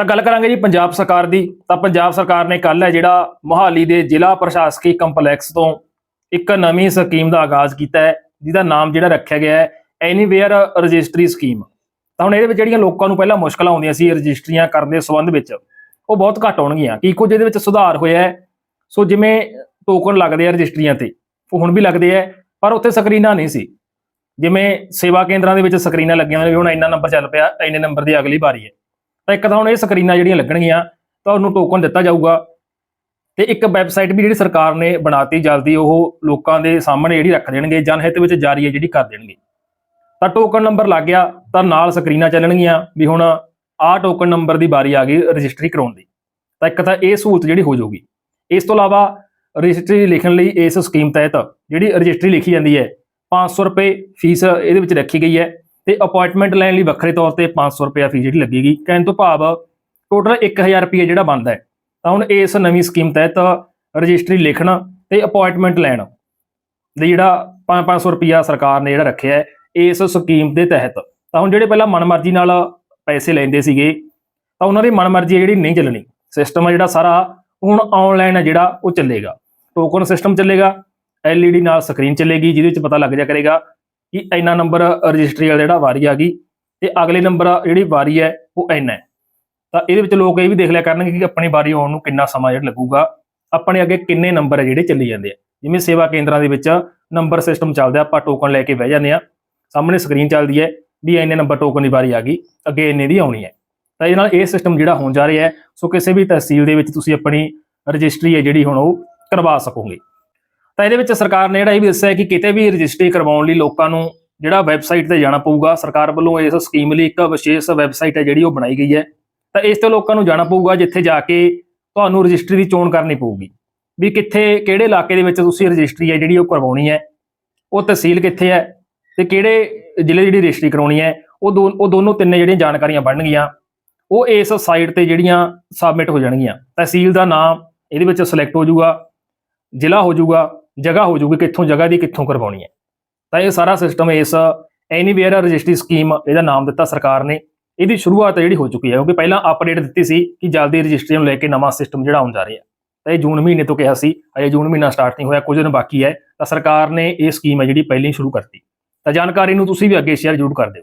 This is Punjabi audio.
ਤਾਂ ਗੱਲ ਕਰਾਂਗੇ ਜੀ ਪੰਜਾਬ ਸਰਕਾਰ ਦੀ। ਤਾਂ ਪੰਜਾਬ ਸਰਕਾਰ ਨੇ ਕੱਲ ਹੈ ਜਿਹੜਾ ਮੋਹਾਲੀ ਦੇ ਜ਼ਿਲ੍ਹਾ ਪ੍ਰਸ਼ਾਸਕੀ ਕੰਪਲੈਕਸ ਤੋਂ ਇੱਕ ਨਵੀਂ ਸਕੀਮ ਦਾ ਆਗਾਜ਼ ਕੀਤਾ ਹੈ, ਜਿਹਦਾ ਨਾਮ ਜਿਹੜਾ ਰੱਖਿਆ ਗਿਆ ਹੈ ਐਨੀਵੇਅਰ ਰਜਿਸਟਰੀ ਸਕੀਮ ਤਾਂ ਹੁਣ ਇਹਦੇ ਵਿੱਚ ਜਿਹੜੀਆਂ ਲੋਕਾਂ ਨੂੰ ਪਹਿਲਾਂ ਮੁਸ਼ਕਲਾਂ ਆਉਂਦੀਆਂ ਸੀ ਰਜਿਸਟਰੀਆਂ ਕਰਨ ਦੇ ਸੰਬੰਧ ਵਿੱਚ, ਉਹ ਬਹੁਤ ਘੱਟ ਹੋਣਗੀਆਂ ਕੀ ਕੁਝ ਇਹਦੇ ਵਿੱਚ ਸੁਧਾਰ ਹੋਇਆ ਹੈ? ਸੋ ਜਿਵੇਂ ਟੋਕਨ ਲੱਗਦੇ ਆ ਰਜਿਸਟਰੀਆਂ ਤੇ, ਉਹ ਹੁਣ ਵੀ ਲੱਗਦੇ ਆ, ਪਰ ਉੱਥੇ ਸਕਰੀਨਾਂ ਨਹੀਂ ਸੀ। ਜਿਵੇਂ ਸੇਵਾ ਕੇਂਦਰਾਂ ਦੇ ਵਿੱਚ ਸਕਰੀਨਾਂ ਲੱਗੀਆਂ ਹੋਈਆਂ ਹੁਣ ਇੰਨਾ ਨੰਬਰ ਚੱਲ ਪਿਆ, ਇੰਨੇ ਨੰਬਰ ਦੀ ਅਗਲੀ ਵਾਰੀ ਹੈ। ਤਾਂ ਇੱਕ ਤਾਂ ਹੁਣ ਇਹ ਸਕਰੀਨਾਂ ਜਿਹੜੀਆਂ ਲੱਗਣਗੀਆਂ, ਤਾਂ ਉਹਨੂੰ ਟੋਕਨ ਦਿੱਤਾ ਜਾਊਗਾ। ਤੇ ਇੱਕ ਵੈਬਸਾਈਟ ਵੀ ਜਿਹੜੀ ਸਰਕਾਰ ਨੇ ਬਣਾਤੀ, ਜਲਦੀ ਉਹ ਲੋਕਾਂ ਦੇ ਸਾਹਮਣੇ ਜਿਹੜੀ ਰੱਖ ਦੇਣਗੇ, ਜਨਹਿਤ ਵਿੱਚ ਜਾਰੀ ਹੈ ਜਿਹੜੀ ਕਰ ਦੇਣਗੇ। ਤਾਂ ਟੋਕਨ ਨੰਬਰ ਲੱਗ ਗਿਆ, ਤਾਂ ਨਾਲ ਸਕਰੀਨਾਂ ਚੱਲਣਗੀਆਂ, ਵੀ ਹੁਣ ਆਹ ਟੋਕਨ ਨੰਬਰ ਦੀ ਵਾਰੀ ਆ ਗਈ ਰਜਿਸਟਰੀ ਕਰਾਉਣ ਦੀ। ਤਾਂ ਇੱਕ ਤਾਂ ਇਹ ਸਹੂਲਤ ਜਿਹੜੀ ਹੋ ਜਾਊਗੀ। ਇਸ ਤੋਂ ਇਲਾਵਾ ਰਜਿਸਟਰੀ ਲਿਖਣ ਲਈ ਇਸ ਸਕੀਮ ਤਹਿਤ ਜਿਹੜੀ ਰਜਿਸਟਰੀ ਲਿਖੀ ਜਾਂਦੀ ਹੈ 500 ਰੁਪਏ ਫੀਸ ਇਹਦੇ ਵਿੱਚ ਰੱਖੀ ਗਈ ਹੈ। ਤੇ ਅਪਾਇੰਟਮੈਂਟ ਲੈਣ ਲਈ ਵੱਖਰੇ ਤੌਰ ਤੇ 500 ਰੁਪਏ ਫੀਸ ਜਿਹੜੀ ਲੱਗੇਗੀ। ਕਹਿਣ ਤੋਂ ਭਾਵ ਟੋਟਲ 1000 ਰੁਪਏ ਜਿਹੜਾ ਬਣਦਾ ਹੈ, ਤਾਂ ਹੁਣ ਇਸ ਨਵੀਂ ਸਕੀਮ ਤਹਿਤ ਰਜਿਸਟਰੀ ਲਿਖਣ ਤੇ ਅਪਾਇੰਟਮੈਂਟ ਲੈਣ ਦੇ ਜਿਹੜਾ 5-500 ਰੁਪਿਆ ਸਰਕਾਰ ਨੇ ਜਿਹੜਾ ਰੱਖਿਆ ਹੈ ਇਸ ਸਕੀਮ ਦੇ ਤਹਿਤ। ਤਾਂ ਹੁਣ ਜਿਹੜੇ ਪਹਿਲਾਂ ਮਨਮਰਜ਼ੀ ਨਾਲ ਪੈਸੇ ਲੈਂਦੇ ਸੀਗੇ, ਤਾਂ ਉਹਨਾਂ ਦੀ ਮਨਮਰਜ਼ੀ ਹੈ ਜਿਹੜੀ ਨਹੀਂ ਚੱਲਣੀ। ਸਿਸਟਮ ਹੈ ਜਿਹੜਾ ਸਾਰਾ ਹੁਣ ਆਨਲਾਈਨ ਹੈ ਜਿਹੜਾ ਉਹ ਚੱਲੇਗਾ। ਟੋਕਨ ਸਿਸਟਮ ਚੱਲੇਗਾ LED ਨਾਲ ਸਕਰੀਨ ਚੱਲੇਗੀ, ਜਿਹਦੇ ਵਿੱਚ ਪਤਾ ਲੱਗ ਜਾ ਕਰੇਗਾ ਕਿ ਇੰਨਾ ਨੰਬਰ ਰਜਿਸਟਰੀ ਵਾਲਾ ਜਿਹੜਾ ਵਾਰੀ ਆ ਗਈ ਤੇ ਅਗਲੇ ਨੰਬਰ ਜਿਹੜੀ ਵਾਰੀ ਹੈ ਉਹ ਇੰਨਾ ਹੈ। ਤਾਂ ਇਹਦੇ ਵਿੱਚ ਲੋਕ ਇਹ ਵੀ ਦੇਖ ਲਿਆ ਕਰਨਗੇ ਕਿ ਆਪਣੀ ਵਾਰੀ ਆਉਣ ਨੂੰ ਕਿੰਨਾ ਸਮਾਂ ਜਿਹੜਾ ਲੱਗੂਗਾ, ਆਪਣੇ ਅੱਗੇ ਕਿੰਨੇ ਨੰਬਰ ਹੈ ਜਿਹੜੇ ਚੱਲੀ ਜਾਂਦੇ ਆ। ਜਿਵੇਂ ਸੇਵਾ ਕੇਂਦਰਾਂ ਦੇ ਵਿੱਚ ਨੰਬਰ ਸਿਸਟਮ ਚੱਲਦਾ, ਆਪਾਂ ਟੋਕਨ ਲੈ ਕੇ ਬਹਿ ਜਾਂਦੇ ਆ। ਸਾਹਮਣੇ ਸਕਰੀਨ ਚੱਲਦੀ ਹੈ ਵੀ ਇੰਨੇ ਨੰਬਰ ਟੋਕਨ ਦੀ ਵਾਰੀ ਆ ਗਈ, ਅੱਗੇ ਇੰਨੇ ਦੀ ਆਉਣੀ ਹੈ। ਤਾਂ ਇਹਦੇ ਨਾਲ ਇਹ ਸਿਸਟਮ ਜਿਹੜਾ ਹੋਣ ਜਾ ਰਿਹਾ ਹੈ, ਸੋ ਕਿਸੇ ਵੀ ਤਹਿਸੀਲ ਦੇ ਵਿੱਚ ਤੁਸੀਂ ਆਪਣੀ ਰਜਿਸਟਰੀ ਹੈ ਜਿਹੜੀ ਹੁਣ ਉਹ ਕਰਵਾ ਸਕੋਗੇ। ਤਾਂ ਇਹਦੇ ਵਿੱਚ ਸਰਕਾਰ ਨੇ ਜਿਹੜਾ ਇਹ ਵੀ ਦੱਸਿਆ ਕਿ ਕਿਤੇ ਵੀ ਰਜਿਸਟਰੀ ਕਰਵਾਉਣ ਲਈ ਲੋਕਾਂ ਨੂੰ ਜਿਹੜਾ ਵੈਬਸਾਈਟ ਤੇ ਜਾਣਾ ਪਊਗਾ, ਸਰਕਾਰ ਵੱਲੋਂ ਇਸ ਸਕੀਮ ਲਈ ਇੱਕ ਵਿਸ਼ੇਸ਼ ਵੈਬਸਾਈਟ ਹੈ ਜਿਹੜੀ ਉਹ ਬਣਾਈ ਗਈ ਹੈ। ਤਾਂ ਇਸ ਤੇ ਲੋਕਾਂ ਨੂੰ ਜਾਣਾ ਪਊਗਾ, ਜਿੱਥੇ ਜਾ ਕੇ ਤੁਹਾਨੂੰ ਰਜਿਸਟਰੀ ਦੀ ਚੋਣ ਕਰਨੀ ਪਊਗੀ। ਵੀ ਕਿੱਥੇ, ਕਿਹੜੇ ਇਲਾਕੇ ਦੇ ਵਿੱਚ ਤੁਸੀਂ ਰਜਿਸਟਰੀ ਹੈ ਜਿਹੜੀ ਉਹ ਕਰਵਾਉਣੀ ਹੈ, ਉਹ ਤਹਿਸੀਲ ਕਿੱਥੇ ਹੈ ਤੇ ਕਿਹੜੇ ਜ਼ਿਲ੍ਹੇ ਦੀ ਜਿਹੜੀ ਰਜਿਸਟਰੀ ਕਰਾਉਣੀ ਹੈ, ਉਹ ਦੋ, ਉਹ ਦੋਨੋਂ ਤਿੰਨੇ ਜਿਹੜੀਆਂ ਜਾਣਕਾਰੀਆਂ ਬਣਨਗੀਆਂ, ਉਹ ਇਸ ਸਾਈਟ ਤੇ ਜਿਹੜੀਆਂ ਸਬਮਿਟ ਹੋ ਜਾਣਗੀਆਂ। ਤਹਿਸੀਲ ਦਾ ਨਾਮ ਇਹਦੇ ਵਿੱਚ ਸਿਲੈਕਟ ਹੋ ਜਾਊਗਾ, ਜ਼ਿਲ੍ਹਾ ਹੋ ਜਾਊਗਾ ਜਗ੍ਹਾ ਹੋ ਜਾਊਗੀ ਕਿੱਥੋਂ ਜਗ੍ਹਾ ਦੀ ਕਿੱਥੋਂ ਕਰਵਾਉਣੀ ਹੈ। ਤਾਂ ਇਹ ਸਾਰਾ ਸਿਸਟਮ ਇਸ ਐਨੀਵੇਅਰ ਰਜਿਸਟਰੀ ਸਕੀਮ ਇਹਦਾ ਨਾਮ ਦਿੱਤਾ ਸਰਕਾਰ ਨੇ। ਇਹਦੀ ਸ਼ੁਰੂਆਤ ਜਿਹੜੀ ਹੋ ਚੁੱਕੀ ਹੈ, ਕਿਉਂਕਿ ਪਹਿਲਾਂ ਅਪਡੇਟ ਦਿੱਤੀ ਸੀ ਕਿ ਜਲਦੀ ਰਜਿਸਟਰੀ ਨੂੰ ਲੈ ਕੇ ਨਵਾਂ ਸਿਸਟਮ ਜਿਹੜਾ ਆਉਣ ਜਾ ਰਿਹਾ। ਤਾਂ ਇਹ ਜੂਨ ਮਹੀਨੇ ਤੋਂ ਕਿਹਾ ਸੀ ਅਜੇ ਜੂਨ ਮਹੀਨਾ ਸਟਾਰਟ ਨਹੀਂ ਹੋਇਆ, ਕੁਝ ਦਿਨ ਬਾਕੀ ਹੈ। ਤਾਂ ਸਰਕਾਰ ਨੇ ਇਹ ਸਕੀਮ ਹੈ ਜਿਹੜੀ ਪਹਿਲਾਂ ਹੀ ਸ਼ੁਰੂ ਕਰਤੀ। ਤਾਂ ਜਾਣਕਾਰੀ ਨੂੰ ਤੁਸੀਂ ਵੀ ਅੱਗੇ ਸ਼ੇਅਰ ਜ਼ਰੂਰ ਕਰ ਦਿਓ।